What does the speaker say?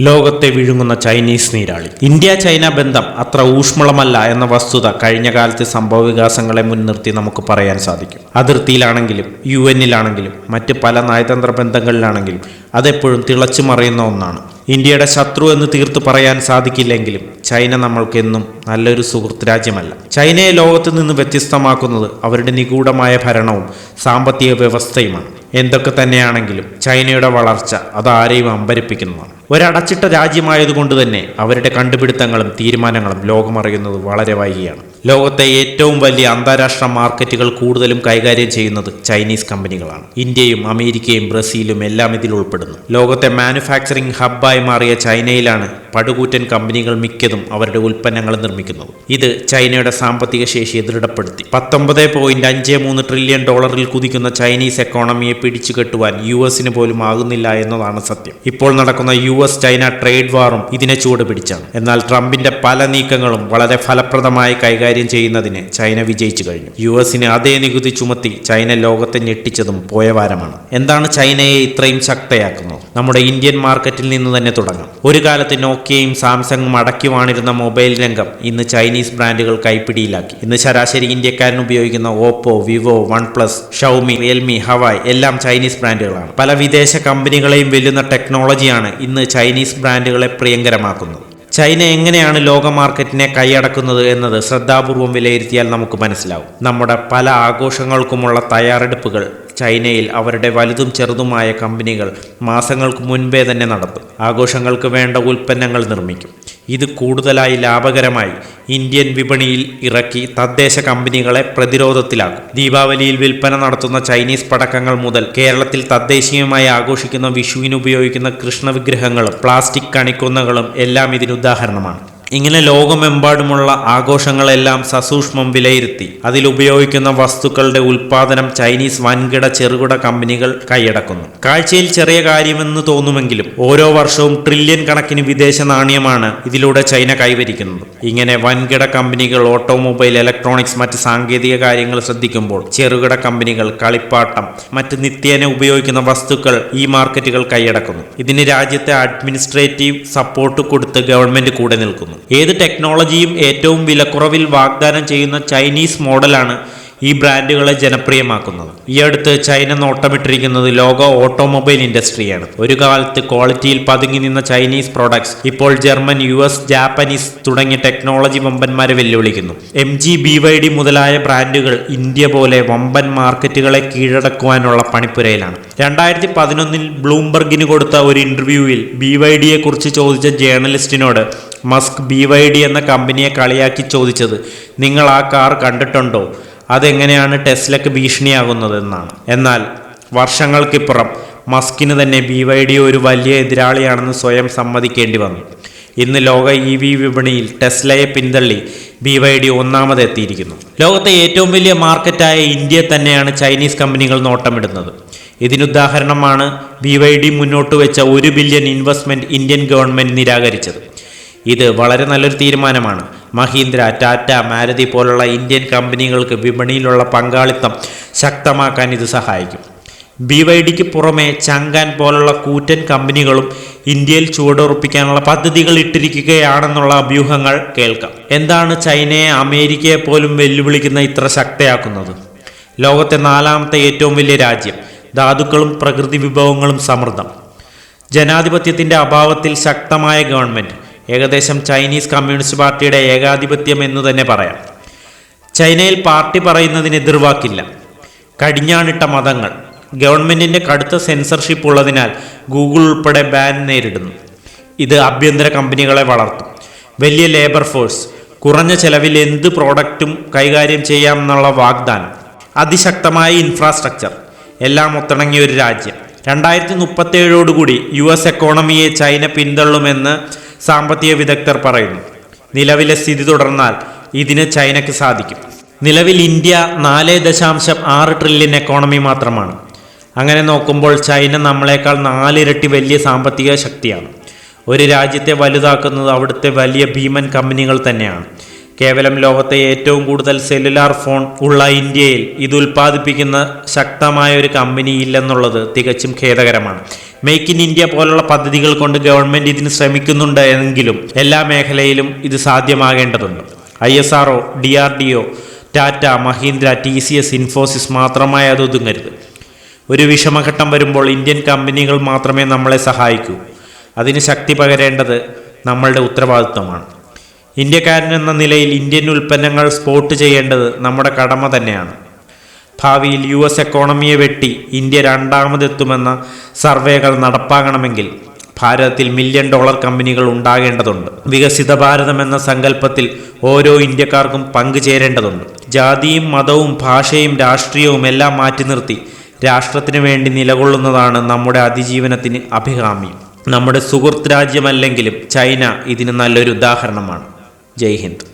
ലോകത്തെ വിഴുങ്ങുന്ന ചൈനീസ് നീരാളി. ഇന്ത്യ ചൈന ബന്ധം അത്ര ഊഷ്മളമല്ല എന്ന വസ്തുത കഴിഞ്ഞ കാലത്തെ സംഭവവികാസങ്ങളെ മുൻനിർത്തി നമുക്ക് പറയാൻ സാധിക്കും. അതിർത്തിയിലാണെങ്കിലും യു എന്നിലാണെങ്കിലും മറ്റ് പല നയതന്ത്ര ബന്ധങ്ങളിലാണെങ്കിലും അതെപ്പോഴും തിളച്ചു മറയുന്ന ഒന്നാണ്. ഇന്ത്യയുടെ ശത്രു എന്ന് തീർത്ത് പറയാൻ സാധിക്കില്ലെങ്കിലും ചൈന നമ്മൾക്കെന്നും നല്ലൊരു സുഹൃത്ത് രാജ്യമല്ല. ചൈനയെ ലോകത്ത് നിന്ന് വ്യത്യസ്തമാക്കുന്നത് അവരുടെ നിഗൂഢമായ ഭരണവും സാമ്പത്തിക വ്യവസ്ഥയുമാണ്. എന്തൊക്കെ തന്നെയാണെങ്കിലും ചൈനയുടെ വളർച്ച അത് ആരെയും അമ്പരിപ്പിക്കുന്നതാണ്. ഒരടച്ചിട്ട രാജ്യമായതുകൊണ്ട് തന്നെ അവരുടെ കണ്ടുപിടുത്തങ്ങളും തീരുമാനങ്ങളും ലോകമറിയുന്നത് വളരെ വൈകിയാണ്. ലോകത്തെ ഏറ്റവും വലിയ അന്താരാഷ്ട്ര മാർക്കറ്റുകൾ കൂടുതലും കൈകാര്യം ചെയ്യുന്നത് ചൈനീസ് കമ്പനികളാണ്. ഇന്ത്യയും അമേരിക്കയും ബ്രസീലും എല്ലാം ഇതിൽ ഉൾപ്പെടുന്നു. ലോകത്തെ മാനുഫാക്ചറിംഗ് ഹബ്ബായി മാറിയ ചൈനയിലാണ് പടുകൂറ്റൻ കമ്പനികൾ മിക്കതും അവരുടെ ഉൽപ്പന്നങ്ങൾ നിർമ്മിക്കുന്നത്. ഇത് ചൈനയുടെ സാമ്പത്തിക ശേഷിയെ ദൃഢപ്പെടുത്തി. പത്തൊമ്പത് പോയിന്റ് അഞ്ച് മൂന്ന് ട്രില്യൺ ഡോളറിൽ കുതിക്കുന്ന ചൈനീസ് എക്കോണമിയെ പിടിച്ചു കെട്ടുവാൻ യു എസിന് പോലും ആകുന്നില്ല എന്നതാണ് സത്യം. ഇപ്പോൾ നടക്കുന്ന യു എസ് ചൈന ട്രേഡ് വാറും ഇതിനെ ചൂട് പിടിച്ചാണ്. എന്നാൽ ട്രംപിന്റെ പല നീക്കങ്ങളും വളരെ ഫലപ്രദമായി കൈകാര്യം ചെയ്യുന്നതിന് ചൈന വിജയിച്ചു കഴിഞ്ഞു. യു എസിന് അതേ നികുതി ചുമത്തി ചൈന ലോകത്തെ ഞെട്ടിച്ചതും പോയ വാരമാണ്. എന്താണ് ചൈനയെ ഇത്രയും ശക്തയാക്കുന്നത്? നമ്മുടെ ഇന്ത്യൻ മാർക്കറ്റിൽ നിന്ന് തന്നെ തുടങ്ങാം. ഒരു കാലത്ത് നോക്കിയയും സാംസങ്ങും അടക്കി വാണിരുന്ന മൊബൈൽ രംഗം ഇന്ന് ചൈനീസ് ബ്രാൻഡുകൾ കൈപ്പിടിയിലാക്കി. ഇന്ന് ശരാശരി ഇന്ത്യക്കാരൻ ഉപയോഗിക്കുന്ന Oppo Vivo OnePlus Xiaomi Realme Huawei എല്ലാം ചൈനീസ് ബ്രാൻഡുകളാണ്. പല വിദേശ കമ്പനികളെയും വെല്ലുന്ന ടെക്നോളജിയാണ് ഇന്ന് ചൈനീസ് ബ്രാൻഡുകളെ പ്രിയങ്കരമാക്കുന്നത്. ചൈന എങ്ങനെയാണ് ലോക മാർക്കറ്റിനെ കൈയടക്കുന്നത് എന്നത് ശ്രദ്ധാപൂർവം വിലയിരുത്തിയാൽ നമുക്ക് മനസ്സിലാവും. നമ്മുടെ പല ആഘോഷങ്ങൾക്കുമുള്ള തയ്യാറെടുപ്പുകൾ ചൈനയിൽ അവരുടെ വലുതും ചെറുതുമായ കമ്പനികൾ മാസങ്ങൾക്ക് മുൻപേ തന്നെ നടത്തും. ആഘോഷങ്ങൾക്ക് വേണ്ട ഉൽപ്പന്നങ്ങൾ നിർമ്മിക്കും. ഇത് കൂടുതലായി ലാഭകരമായി ഇന്ത്യൻ വിപണിയിൽ ഇറക്കി തദ്ദേശ കമ്പനികളെ പ്രതിരോധത്തിലാക്കും. ദീപാവലിയിൽ വിൽപ്പന നടത്തുന്ന ചൈനീസ് പടക്കങ്ങൾ മുതൽ കേരളത്തിൽ തദ്ദേശീയമായി ആഘോഷിക്കുന്ന വിഷുവിന് ഉപയോഗിക്കുന്ന കൃഷ്ണവിഗ്രഹങ്ങളും പ്ലാസ്റ്റിക് കണിക്കൊന്നകളും എല്ലാം ഇതിന് ഉദാഹരണമാണ്. ഇങ്ങനെ ലോകമെമ്പാടുമുള്ള ആഘോഷങ്ങളെല്ലാം സസൂക്ഷ്മം വിലയിരുത്തി. അതിലുപയോഗിക്കുന്ന വസ്തുക്കളുടെ ഉൽപാദനം ചൈനീസ് വൻകിട ചെറുകിട കമ്പനികൾ കൈയടക്കുന്നു. കാഴ്ചയിൽ ചെറിയ കാര്യമെന്ന് തോന്നുമെങ്കിലും ഓരോ വർഷവും ട്രില്യൺ കണക്കിന് വിദേശ നാണ്യമാണ് ഇതിലൂടെ ചൈന കൈവരിക്കുന്നത്. ഇങ്ങനെ വൻകിട കമ്പനികൾ ഓട്ടോമൊബൈൽ ഇലക്ട്രോണിക്സ് മറ്റ് സാങ്കേതിക കാര്യങ്ങൾ ശ്രദ്ധിക്കുമ്പോൾ ചെറുകിട കമ്പനികൾ കളിപ്പാട്ടം മറ്റ് നിത്യേന ഉപയോഗിക്കുന്ന വസ്തുക്കൾ ഈ മാർക്കറ്റുകൾ കൈയടക്കുന്നു. ഇതിന് രാജ്യത്തെ അഡ്മിനിസ്ട്രേറ്റീവ് സപ്പോർട്ട് കൊടുത്ത് ഗവൺമെന്റ് കൂടെ നിൽക്കുന്നു. ഏത് ടെക്നോളജിയും ഏറ്റവും വിലക്കുറവിൽ വാഗ്ദാനം ചെയ്യുന്ന ചൈനീസ് മോഡലാണ് ഈ ബ്രാൻഡുകളെ ജനപ്രിയമാക്കുന്നത്. ഈ അടുത്ത് ചൈന നോട്ടമിട്ടിരിക്കുന്നത് ലോക ഓട്ടോമൊബൈൽ ഇൻഡസ്ട്രിയാണ്. ഒരു കാലത്ത് ക്വാളിറ്റിയിൽ പതുങ്ങി നിന്ന ചൈനീസ് പ്രോഡക്ട്സ് ഇപ്പോൾ ജർമ്മൻ യു എസ് ജാപ്പനീസ് തുടങ്ങിയ ടെക്നോളജി വമ്പന്മാരെ വെല്ലുവിളിക്കുന്നു. M G B Y D മുതലായ ബ്രാൻഡുകൾ ഇന്ത്യ പോലെ വമ്പൻ മാർക്കറ്റുകളെ കീഴടക്കുവാനുള്ള പണിപ്പുരയിലാണ്. രണ്ടായിരത്തി പതിനൊന്നിൽ ബ്ലൂംബർഗിന് കൊടുത്ത ഒരു ഇന്റർവ്യൂവിൽ ബി വൈ ഡിയെ കുറിച്ച് ചോദിച്ച ജേർണലിസ്റ്റിനോട് മസ്ക് ബി വൈ ഡി എന്ന കമ്പനിയെ കളിയാക്കി ചോദിച്ചത്. നിങ്ങൾ ആ കാർ കണ്ടിട്ടുണ്ടോ? അതെങ്ങനെയാണ് ടെസ്ലക്ക് ഭീഷണിയാകുന്നതെന്നാണ് എന്നാൽ വർഷങ്ങൾക്കിപ്പുറം മസ്കിന് തന്നെ ബി വൈ ഡി ഒരു വലിയ എതിരാളിയാണെന്ന് സ്വയം സമ്മതിക്കേണ്ടി വന്നു. ഇന്ന് ലോക ഇ വി വിപണിയിൽ ടെസ്ലയെ പിന്തള്ളി ബി വൈ ഡി ഒന്നാമതെത്തിയിരിക്കുന്നു. ലോകത്തെ ഏറ്റവും വലിയ മാർക്കറ്റായ ഇന്ത്യ തന്നെയാണ് ചൈനീസ് കമ്പനികൾ നോട്ടമിടുന്നത്. ഇതിനുദാഹരണമാണ് ബി വൈ ഡി മുന്നോട്ട് വെച്ച ഒരു ബില്യൺ ഇൻവെസ്റ്റ്മെന്റ് ഇന്ത്യൻ ഗവൺമെന്റ് നിരാകരിച്ചത്. ഇത് വളരെ നല്ലൊരു തീരുമാനമാണ്. മഹീന്ദ്ര ടാറ്റ മാരുതി പോലുള്ള ഇന്ത്യൻ കമ്പനികൾക്ക് വിപണിയിലുള്ള പങ്കാളിത്തം ശക്തമാക്കാൻ ഇത് സഹായിക്കും. ബി വൈ ഡിക്ക് പുറമെ ചങ്കാൻ പോലുള്ള കൂറ്റൻ കമ്പനികളും ഇന്ത്യയിൽ ചുവടുറപ്പിക്കാനുള്ള പദ്ധതികൾ ഇട്ടിരിക്കുകയാണെന്നുള്ള അഭ്യൂഹങ്ങൾ കേൾക്കാം. എന്താണ് ചൈനയെ അമേരിക്കയെ പോലും വെല്ലുവിളിക്കുന്ന ഇത്ര ശക്തയാക്കുന്നത്? ലോകത്തെ നാലാമത്തെ ഏറ്റവും വലിയ രാജ്യം ധാതുക്കളും പ്രകൃതി വിഭവങ്ങളും സമൃദ്ധം. ജനാധിപത്യത്തിന്റെ അഭാവത്തിൽ ശക്തമായ ഗവൺമെന്റ് ഏകദേശം ചൈനീസ് കമ്മ്യൂണിസ്റ്റ് പാർട്ടിയുടെ ഏകാധിപത്യം എന്ന് തന്നെ പറയാം. ചൈനയിൽ പാർട്ടി പറയുന്നതിന് എതിർവാക്കില്ല. കടിഞ്ഞാണിട്ട മതങ്ങൾ ഗവൺമെന്റിന്റെ കടുത്ത സെൻസർഷിപ്പ് ഉള്ളതിനാൽ ഗൂഗിൾ ഉൾപ്പെടെ ബാൻ നേരിടുന്നു. ഇത് ആഭ്യന്തര കമ്പനികളെ വളർത്തും. വലിയ ലേബർ ഫോഴ്സ് കുറഞ്ഞ ചെലവിൽ എന്ത് പ്രോഡക്റ്റും കൈകാര്യം ചെയ്യാമെന്നുള്ള വാഗ്ദാനം. അതിശക്തമായ ഇൻഫ്രാസ്ട്രക്ചർ എല്ലാം ഒത്തിണങ്ങിയ ഒരു രാജ്യം. രണ്ടായിരത്തി മുപ്പത്തേഴോടുകൂടി യു എസ് എക്കോണമിയെ ചൈന പിന്തള്ളുമെന്ന് സാമ്പത്തിക വിദഗ്ധർ പറയുന്നു നിലവിലെ സ്ഥിതി തുടർന്നാൽ ഇതിന് ചൈനയ്ക്ക് സാധിക്കും. നിലവിൽ ഇന്ത്യ നാല് ദശാംശം ആറ് ട്രില്യൺ എക്കോണമി മാത്രമാണ്. അങ്ങനെ നോക്കുമ്പോൾ ചൈന നമ്മളെക്കാൾ നാലിരട്ടി വലിയ സാമ്പത്തിക ശക്തിയാണ്. ഒരു രാജ്യത്തെ വലുതാക്കുന്നത് അവിടുത്തെ വലിയ ഭീമൻ കമ്പനികൾ തന്നെയാണ്. കേവലം ലോകത്തെ ഏറ്റവും കൂടുതൽ സെല്ലുലാർ ഫോൺ ഉള്ള ഇന്ത്യയിൽ ഇത് ഉൽപ്പാദിപ്പിക്കുന്ന ശക്തമായ ഒരു കമ്പനി ഇല്ലെന്നുള്ളത് തികച്ചും ഖേദകരമാണ്. മേക്ക് ഇൻ ഇന്ത്യ പോലുള്ള പദ്ധതികൾ കൊണ്ട് ഗവൺമെന്റ് ഇതിന് ശ്രമിക്കുന്നുണ്ട് എങ്കിലും എല്ലാ മേഖലയിലും ഇത് സാധ്യമാകേണ്ടതുണ്ട്. I S R D R D O Tata Mahindra T C S Infosys മാത്രമായി അത് ഒതുങ്ങരുത്. ഒരു വിഷമഘട്ടം വരുമ്പോൾ ഇന്ത്യൻ കമ്പനികൾ മാത്രമേ നമ്മളെ സഹായിക്കൂ. അതിന് ശക്തി പകരേണ്ടത് നമ്മളുടെ ഉത്തരവാദിത്വമാണ്. ഇന്ത്യക്കാരൻ എന്ന നിലയിൽ ഇന്ത്യൻ ഉൽപ്പന്നങ്ങൾ സ്പോട്ട് ചെയ്യേണ്ടത് നമ്മുടെ കടമ തന്നെയാണ്. ഭാവിയിൽ യു എസ് എക്കോണമിയെ വെട്ടി ഇന്ത്യ രണ്ടാമതെത്തുമെന്ന സർവേകൾ നടപ്പാകണമെങ്കിൽ ഭാരതത്തിൽ മില്യൺ ഡോളർ കമ്പനികൾ ഉണ്ടാകേണ്ടതുണ്ട്. വികസിത ഭാരതം എന്ന സങ്കല്പത്തിൽ ഓരോ ഇന്ത്യക്കാർക്കും പങ്കുചേരേണ്ടതുണ്ട്. ജാതിയും മതവും ഭാഷയും രാഷ്ട്രീയവും എല്ലാം മാറ്റി നിർത്തി രാഷ്ട്രത്തിന് വേണ്ടി നിലകൊള്ളുന്നതാണ് നമ്മുടെ അതിജീവനത്തിന് അഭികാമ്യം. നമ്മുടെ സുഹൃത്ത് രാജ്യമല്ലെങ്കിലും ചൈന ഇതിന് നല്ലൊരു ഉദാഹരണമാണ്. ജയ് ഹിന്ദ്.